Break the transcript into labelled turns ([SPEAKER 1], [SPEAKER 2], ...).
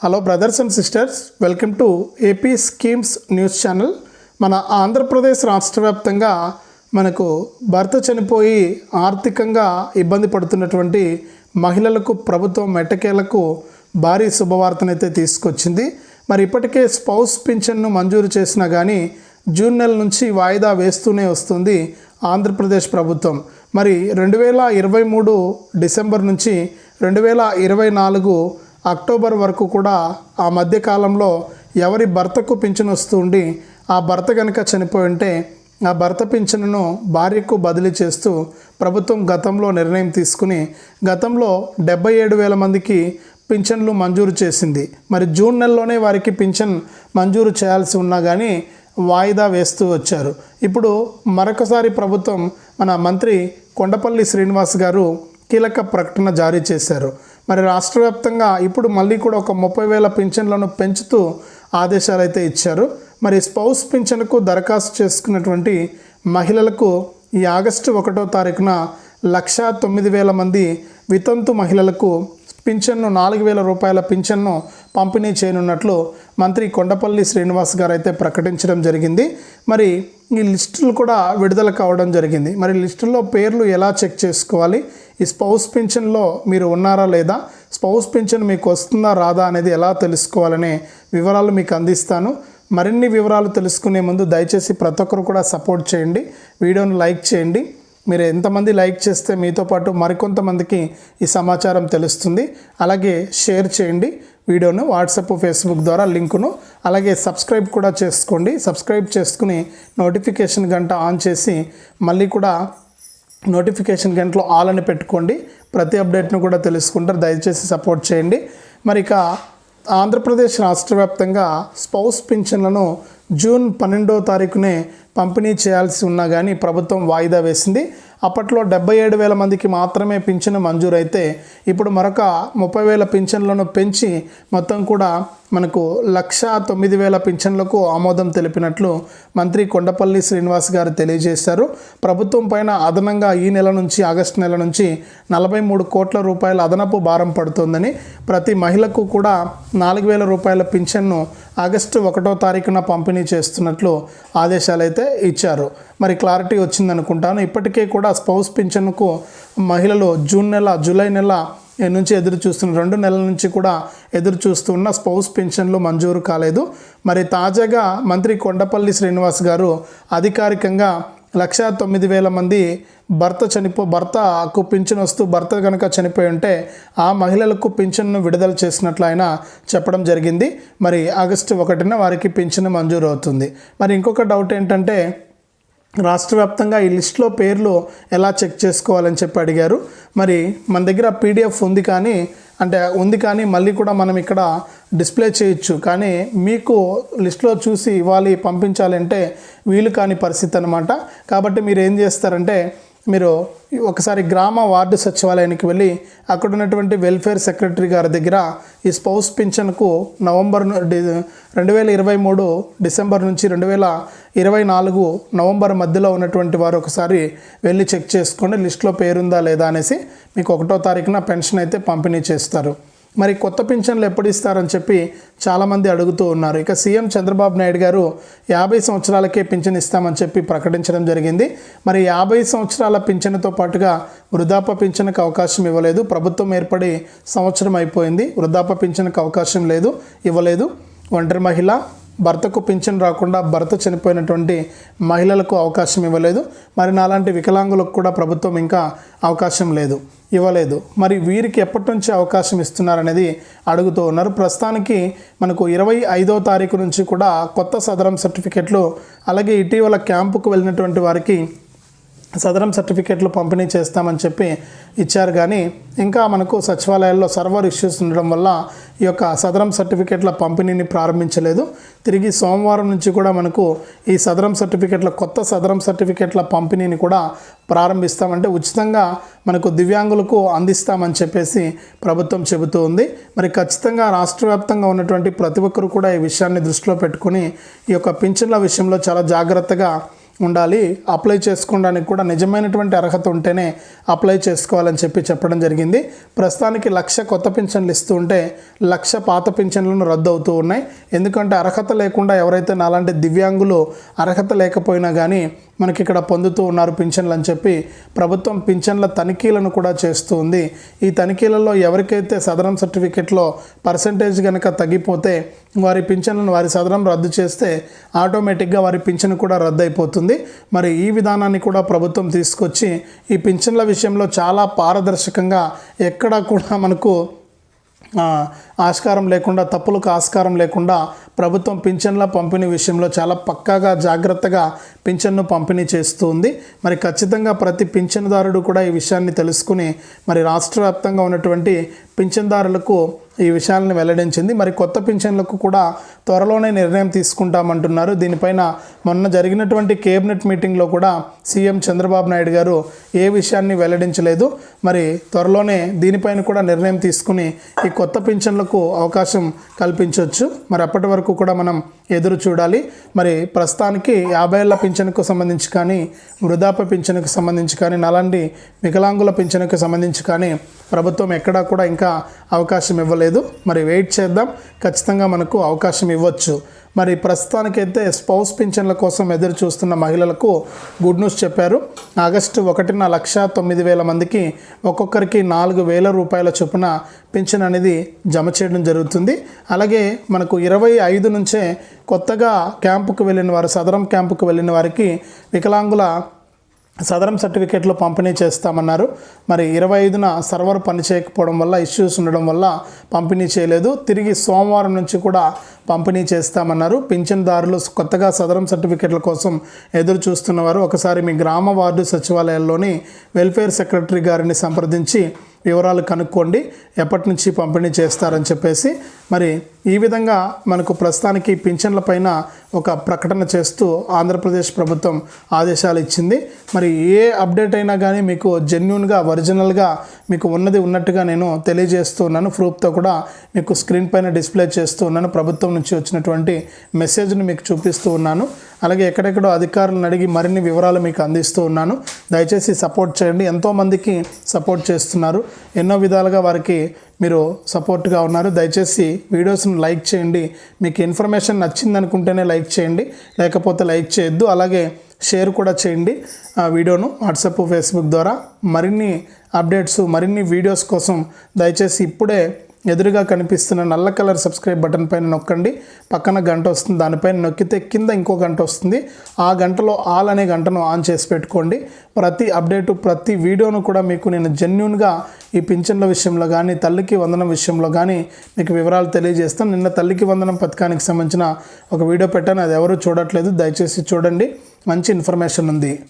[SPEAKER 1] Hello brothers and sisters welcome to AP schemes news channel మన ఆంధ్రప్రదేశ్ రాష్ట్ర వ్యాప్తంగా మనకు భర్త చనిపోయి ఆర్థికంగా ఇబ్బంది పడుతున్నటువంటి మహిళలకు ప్రభుత్వం మెట్టకేలకు భారీ శుభవార్తనైతే తీసుకొచ్చింది. మరి ఇప్పటికే స్పౌస్ పింఛన్ను మంజూరు చేసినా కానీ జూన్ నెల నుంచి వాయిదా వేస్తూనే వస్తుంది ఆంధ్రప్రదేశ్ ప్రభుత్వం. మరి రెండు వేల ఇరవై మూడు డిసెంబర్ నుంచి రెండు వేల ఇరవై నాలుగు అక్టోబర్ వరకు కూడా ఆ మధ్యకాలంలో ఎవరి భర్తకు పింఛను వస్తుండి ఆ భర్త కనుక చనిపోయి ఉంటే ఆ భర్త పింఛనును భార్యకు బదిలీ చేస్తూ ప్రభుత్వం గతంలో నిర్ణయం తీసుకుని గతంలో డెబ్బై ఏడు వేల మందికి పింఛన్లు మంజూరు చేసింది. మరి జూన్ నెలలోనే వారికి పింఛన్ మంజూరు చేయాల్సి ఉన్నా కానీ వాయిదా వేస్తూ వచ్చారు. ఇప్పుడు మరొకసారి ప్రభుత్వం మన మంత్రి కొండపల్లి శ్రీనివాస్ గారు కీలక ప్రకటన జారీ చేశారు. మరి రాష్ట్ర వ్యాప్తంగా ఇప్పుడు మళ్ళీ కూడా ఒక ముప్పై వేల పింఛన్లను పెంచుతూ ఆదేశాలు అయితే ఇచ్చారు. మరి స్పౌస్ పింఛన్కు దరఖాస్తు చేసుకున్నటువంటి మహిళలకు ఈ ఆగస్టు ఒకటో తారీఖున లక్షా తొమ్మిది వేల మంది వితంతు మహిళలకు పింఛన్ను నాలుగు వేల రూపాయల పింఛన్ను పంపిణీ చేయనున్నట్లు మంత్రి కొండపల్లి శ్రీనివాస్ గారు అయితే ప్రకటించడం జరిగింది. మరి ఈ లిస్టులు కూడా విడుదల కావడం జరిగింది. మరి లిస్టుల్లో పేర్లు ఎలా చెక్ చేసుకోవాలి? ఈ స్పౌస్ పింఛన్లో మీరు ఉన్నారా లేదా? స్పౌస్ పింఛన్ మీకు వస్తుందా రాదా అనేది ఎలా తెలుసుకోవాలనే వివరాలు మీకు అందిస్తాను. మరిన్ని వివరాలు తెలుసుకునే ముందు దయచేసి ప్రతి ఒక్కరు కూడా సపోర్ట్ చేయండి. వీడియోను లైక్ చేయండి. మీరు ఎంతమంది లైక్ చేస్తే మీతో పాటు మరికొంతమందికి ఈ సమాచారం తెలుస్తుంది. అలాగే షేర్ చేయండి. వీడియోను వాట్సాప్ ఫేస్బుక్ ద్వారా లింకును అలాగే సబ్స్క్రైబ్ కూడా చేసుకోండి. సబ్స్క్రైబ్ చేసుకుని నోటిఫికేషన్ గంట ఆన్ చేసి మళ్ళీ కూడా నోటిఫికేషన్ గంటలో ఆల్ అని పెట్టుకోండి. ప్రతి అప్డేట్ను కూడా తెలుసుకుంటారు. దయచేసి సపోర్ట్ చేయండి. మరి ఇక ఆంధ్రప్రదేశ్ రాష్ట్ర వ్యాప్తంగా స్పౌస్ పింఛన్లను జూన్ పన్నెండో తారీఖునే పంపిణీ చేయాల్సి ఉన్నా కానీ ప్రభుత్వం వాయిదా వేసింది. అప్పట్లో డెబ్బై ఏడు వేల మందికి మాత్రమే పింఛను మంజూరైతే ఇప్పుడు మరొక ముప్పై వేల పింఛన్లను పెంచి మొత్తం కూడా మనకు లక్ష తొమ్మిది వేల పింఛన్లకు ఆమోదం తెలిపినట్లు మంత్రి కొండపల్లి శ్రీనివాస్ గారు తెలియజేశారు. ప్రభుత్వం పైన అదనంగా ఈ నెల నుంచి ఆగస్టు నెల నుంచి నలభై మూడు కోట్ల రూపాయల అదనపు భారం పడుతోందని ప్రతి మహిళకు కూడా నాలుగు వేల రూపాయల పింఛన్ను ఆగస్టు ఒకటో తారీఖున పంపిణీ చేస్తున్నట్లు ఆదేశాలు అయితే ఇచ్చారు. మరి క్లారిటీ వచ్చిందనుకుంటాను. ఇప్పటికే కూడా స్పౌస్ పింఛన్కు మహిళలు జూన్ నెల జూలై నెల నుంచి ఎదురు చూస్తున్న రెండు నెలల నుంచి కూడా ఎదురు చూస్తున్న స్పౌస్ పింఛన్లు మంజూరు కాలేదు. మరి తాజాగా మంత్రి కొండపల్లి శ్రీనివాస్ గారు అధికారికంగా లక్షా తొమ్మిది వేల మంది భర్త చనిపో భర్తకు పింఛన్ వస్తూ భర్త కనుక చనిపోయి ఉంటే ఆ మహిళలకు పింఛన్ను విడుదల చేసినట్లు ఆయన చెప్పడం జరిగింది. మరి ఆగస్టు ఒకటిన వారికి పింఛన్ మంజూరు అవుతుంది మరి ఇంకొక డౌట్ ఏంటంటే రాష్ట్ర వ్యాప్తంగా ఈ లిస్ట్లో పేర్లు ఎలా చెక్ చేసుకోవాలని చెప్పి అడిగారు. మరి మన దగ్గర పీడిఎఫ్ ఉంది కానీ అంటే ఉంది కానీ మళ్ళీ కూడా మనం ఇక్కడ డిస్ప్లే చేయొచ్చు. కానీ మీకు లిస్ట్లో చూసి ఇవ్వాలి పంపించాలంటే వీలు కాని పరిస్థితి అనమాట కాబట్టి మీరు ఏం చేస్తారంటే మీరు ఒకసారి గ్రామ వార్డు సచివాలయానికి వెళ్ళి అక్కడ ఉన్నటువంటి వెల్ఫేర్ సెక్రటరీ గారి దగ్గర ఈ స్పౌస్ పింఛన్కు నవంబర్ డి- రెండు వేల ఇరవై మూడు డిసెంబర్ నుంచి రెండు వేల ఇరవై నాలుగు నవంబర్ మధ్యలో ఉన్నటువంటి వారు ఒకసారి వెళ్ళి చెక్ చేసుకోండి లిస్ట్లో పేరుందా లేదా అనేసి మీకు ఒకటో తారీఖున పెన్షన్ అయితే పంపిణీ చేస్తారు. మరి కొత్త పింఛన్లు ఎప్పుడు ఇస్తారని చెప్పి చాలామంది అడుగుతూ ఉన్నారు. ఇక సీఎం చంద్రబాబు నాయుడు గారు యాభై సంవత్సరాలకే పింఛన్ ఇస్తామని చెప్పి ప్రకటించడం జరిగింది. మరి యాభై సంవత్సరాల పింఛన్తో పాటుగా వృద్ధాప్య పింఛన్కి అవకాశం ఇవ్వలేదు. ప్రభుత్వం ఏర్పడి సంవత్సరం అయిపోయింది. వృద్ధాప్య పింఛన్కి అవకాశం లేదు ఇవ్వలేదు. ఒంటరి మహిళ భర్తకు పింఛన్ రాకుండా భర్త చనిపోయినటువంటి మహిళలకు అవకాశం ఇవ్వలేదు. మరి నాలాంటి వికలాంగులకు కూడా ప్రభుత్వం ఇంకా అవకాశం లేదు ఇవ్వలేదు. మరి వీరికి ఎప్పటి నుంచి అవకాశం ఇస్తున్నారనేది అడుగుతూ ఉన్నారు. ప్రస్తుతానికి మనకు ఇరవై ఐదో తారీఖు నుంచి కూడా కొత్త సదరం సర్టిఫికెట్లు అలాగే ఇటీవల క్యాంపుకు వెళ్ళినటువంటి వారికి సదరం సర్టిఫికేట్లు పంపిణీ చేస్తామని చెప్పి ఇచ్చారు. కానీ ఇంకా మనకు సచివాలయాల్లో సర్వర్ ఇష్యూస్ ఉండడం వల్ల ఈ యొక్క సదరం సర్టిఫికేట్ల పంపిణీని ప్రారంభించలేదు. తిరిగి సోమవారం నుంచి కూడా మనకు ఈ సదరం సర్టిఫికెట్ల కొత్త సదరం సర్టిఫికేట్ల పంపిణీని కూడా ప్రారంభిస్తామంటే ఉచితంగా మనకు దివ్యాంగులకు అందిస్తామని చెప్పేసి ప్రభుత్వం చెబుతూ ఉంది. మరి ఖచ్చితంగా రాష్ట్ర వ్యాప్తంగా ఉన్నటువంటి ప్రతి ఒక్కరు కూడా ఈ విషయాన్ని దృష్టిలో పెట్టుకుని ఈ యొక్క పింఛన్ల విషయంలో చాలా జాగ్రత్తగా ఉండాలి అప్లై చేసుకోవడానికి కూడా నిజమైనటువంటి అర్హత ఉంటేనే అప్లై చేసుకోవాలని చెప్పి చెప్పడం జరిగింది. ప్రస్తుతానికి లక్ష కొత్త పింఛన్లు ఇస్తూ ఉంటే లక్ష పాత పింఛన్లను రద్దు అవుతూ ఉన్నాయి. ఎందుకంటే అర్హత లేకుండా ఎవరైతే నాలాంటి దివ్యాంగులు అర్హత లేకపోయినా కానీ మనకి ఇక్కడ పొందుతూ ఉన్నారు పింఛన్లు అని చెప్పి ప్రభుత్వం పింఛన్ల తనిఖీలను కూడా చేస్తూ ఉంది. ఈ తనిఖీలలో ఎవరికైతే సదరం సర్టిఫికెట్లో పర్సంటేజ్ కనుక తగ్గిపోతే వారి పింఛన్లను వారి సదరం రద్దు చేస్తే ఆటోమేటిక్గా వారి పింఛన్ కూడా రద్దు అయిపోతుంది. మరి ఈ విధానాన్ని కూడా ప్రభుత్వం తీసుకొచ్చి ఈ పింఛన్ల విషయంలో చాలా పారదర్శకంగా ఎక్కడా కూడా మనకు ఆస్కారం లేకుండా తప్పులకు ఆస్కారం లేకుండా ప్రభుత్వం పింఛన్ల పంపిణీ విషయంలో చాలా పక్కాగా జాగ్రత్తగా పింఛన్ను పంపిణీ చేస్తూ ఉంది మరి ఖచ్చితంగా ప్రతి పింఛన్దారుడు కూడా ఈ విషయాన్ని తెలుసుకుని మరి రాష్ట్ర వ్యాప్తంగా ఉన్నటువంటి పింఛన్దారులకు ఈ విషయాలను వెల్లడించింది. మరి కొత్త పింఛన్లకు కూడా త్వరలోనే నిర్ణయం తీసుకుంటామంటున్నారు. దీనిపైన మొన్న జరిగినటువంటి కేబినెట్ మీటింగ్లో కూడా సీఎం చంద్రబాబు నాయుడు గారు ఏ విషయాన్ని వెల్లడించలేదు. మరి త్వరలోనే దీనిపైన కూడా నిర్ణయం తీసుకుని ఈ కొత్త పింఛన్లకు అవకాశం కల్పించవచ్చు మరి అప్పటి వరకు కూడా మనం ఎదురు చూడాలి. మరి ప్రస్తుతానికి యాభై ఏళ్ళ పింఛన్కు సంబంధించి కానీ వృద్ధాప్య పింఛన్కు సంబంధించి కానీ నలాంటి వికలాంగుల పింఛన్కు సంబంధించి కానీ ప్రభుత్వం ఎక్కడా కూడా ఇంకా అవకాశం ఇవ్వలేదు. మరి వెయిట్ చేద్దాం. ఖచ్చితంగా మనకు అవకాశం ఇవ్వచ్చు. మరి ప్రస్తుతానికైతే స్పౌస్ పింఛన్ల కోసం ఎదురు చూస్తున్న మహిళలకు గుడ్ న్యూస్ చెప్పారు. ఆగస్టు ఒకటిన లక్ష తొమ్మిది వేల మందికి ఒక్కొక్కరికి నాలుగు వేల రూపాయల చొప్పున పింఛన్ అనేది జమ చేయడం జరుగుతుంది. అలాగే మనకు ఇరవై ఐదు నుంచే కొత్తగా క్యాంపుకు వెళ్ళిన వారు సదరం క్యాంపుకు వెళ్ళిన వారికి వికలాంగుల సదరం సర్టిఫికేట్లు పంపిణీ చేస్తామన్నారు. మరి ఇరవై ఐదున సర్వర్ పనిచేయకపోవడం వల్ల ఇష్యూస్ ఉండడం వల్ల పంపిణీ చేయలేదు. తిరిగి సోమవారం నుంచి కూడా పంపిణీ చేస్తామన్నారు. పింఛన్దారులు కొత్తగా సదరం సర్టిఫికేట్ల కోసం ఎదురు చూస్తున్నవారు ఒకసారి మీ గ్రామ వార్డు సచివాలయాల్లోని వెల్ఫేర్ సెక్రటరీ గారిని సంప్రదించి వివరాలు కనుక్కోండి. ఎప్పటి నుంచి పంపిణీ చేస్తారని చెప్పేసి మరి ఈ విధంగా మనకు ప్రస్తుతానికి పింఛన్ల పైన ఒక ప్రకటన చేస్తూ ఆంధ్రప్రదేశ్ ప్రభుత్వం ఆదేశాలు ఇచ్చింది. మరి ఏ అప్డేట్ అయినా కానీ మీకు జెన్యున్గా ఒరిజినల్గా మీకు ఉన్నది ఉన్నట్టుగా నేను తెలియజేస్తూ ఉన్నాను. ప్రూఫ్తో కూడా మీకు స్క్రీన్ పైన డిస్ప్లే చేస్తూ ఉన్నాను. ప్రభుత్వం నుంచి వచ్చినటువంటి మెసేజ్ని మీకు చూపిస్తూ ఉన్నాను. అలాగే ఎక్కడెక్కడో అధికారులను అడిగి మరిన్ని వివరాలు మీకు అందిస్తూ ఉన్నాను. దయచేసి సపోర్ట్ చేయండి. ఎంతోమందికి సపోర్ట్ చేస్తున్నారు. ఎన్నో విధాలుగా వారికి మీరు సపోర్ట్గా ఉన్నారు దయచేసి వీడియోస్ని లైక్ చేయండి. మీకు ఇన్ఫర్మేషన్ నచ్చింది అనుకుంటేనే లైక్ చేయండి. లేకపోతే లైక్ చేయొద్దు అలాగే షేర్ కూడా చేయండి. ఆ వీడియోను వాట్సాప్ ఫేస్బుక్ ద్వారా మరిన్ని అప్డేట్స్ మరిన్ని వీడియోస్ కోసం దయచేసి ఇప్పుడే ఎదురుగా కనిపిస్తున్న నల్ల కలర్ సబ్స్క్రైబ్ బటన్ పైన నొక్కండి. పక్కన గంట వస్తుంది దానిపైన నొక్కితే కింద ఇంకో గంట వస్తుంది. ఆ గంటలో ఆల్ అనే గంటను ఆన్ చేసి పెట్టుకోండి. ప్రతి అప్డేటు ప్రతి వీడియోను కూడా మీకు నేను జెన్యున్గా ఈ పింఛన్ల విషయంలో కానీ తల్లికి వందనం విషయంలో కానీ మీకు వివరాలు తెలియజేస్తాను. నిన్న తల్లికి వందనం పథకానికి సంబంధించిన ఒక వీడియో పెట్టాను. అది ఎవరు చూడట్లేదు. దయచేసి చూడండి. మంచి ఇన్ఫర్మేషన్ ఉంది.